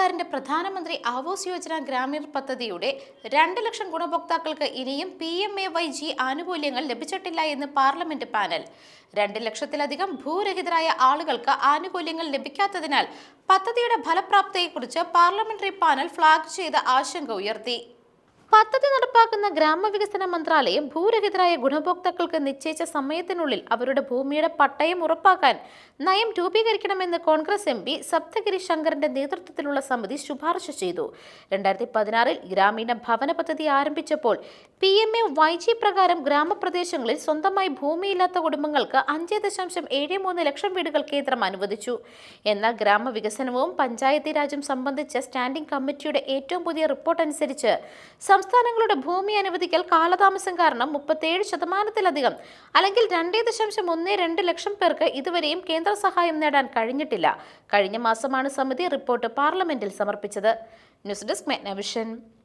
സർക്കാരിന്റെ പ്രധാനമന്ത്രി ആവാസ് യോജന ഗ്രാമീൺ പദ്ധതിയുടെ രണ്ട് ലക്ഷം ഗുണഭോക്താക്കൾക്ക് ഇനിയും P M A Y G ആനുകൂല്യങ്ങൾ ലഭിച്ചിട്ടില്ല എന്ന് പാർലമെന്റ് പാനൽ. രണ്ട് ലക്ഷത്തിലധികം ഭൂരഹിതരായ ആളുകൾക്ക് ആനുകൂല്യങ്ങൾ ലഭിക്കാത്തതിനാൽ പദ്ധതിയുടെ ഫലപ്രാപ്തിയെക്കുറിച്ച് പാർലമെന്ററി പാനൽ ഫ്ളാഗ് ചെയ്ത ആശങ്ക ഉയർത്തി. പദ്ധതി നടപ്പാക്കുന്ന ഗ്രാമവികസന മന്ത്രാലയം ഭൂരഹിതരായ ഗുണഭോക്താക്കൾക്ക് നിശ്ചയിച്ച സമയത്തിനുള്ളിൽ അവരുടെ ഭൂമിയുടെ പട്ടയം ഉറപ്പാക്കാൻ നയം രൂപീകരിക്കണമെന്ന് കോൺഗ്രസ് എം പി സപ്തഗിരി ശങ്കറിന്റെ നേതൃത്വത്തിലുള്ള സമിതി ശുപാർശ ചെയ്തു. രണ്ടായിരത്തി പതിനാറിൽ ഗ്രാമീണ ഭവന പദ്ധതി ആരംഭിച്ചപ്പോൾ P M A Y G പ്രകാരം ഗ്രാമപ്രദേശങ്ങളിൽ സ്വന്തമായി ഭൂമിയില്ലാത്ത കുടുംബങ്ങൾക്ക് അഞ്ച് ദശാംശം ഏഴ് മൂന്ന് ലക്ഷം വീടുകൾ കേന്ദ്രം അനുവദിച്ചു. എന്നാൽ ഗ്രാമവികസനവും പഞ്ചായത്തി രാജും സംബന്ധിച്ച സ്റ്റാൻഡിംഗ് കമ്മിറ്റിയുടെ ഏറ്റവും പുതിയ റിപ്പോർട്ട് അനുസരിച്ച് സംസ്ഥാനങ്ങളുടെ ഭൂമി അനുവദിക്കൽ കാലതാമസം കാരണം മുപ്പത്തേഴ് ശതമാനത്തിലധികം. അല്ലെങ്കിൽ രണ്ടേ ദശാംശം ഒന്ന് രണ്ട് ലക്ഷം പേർക്ക് ഇതുവരെയും കേന്ദ്ര സഹായം നേടാൻ കഴിഞ്ഞിട്ടില്ല. കഴിഞ്ഞ മാസമാണ് സമിതി റിപ്പോർട്ട് പാർലമെന്റിൽ സമർപ്പിച്ചത്. News desk Megnavision.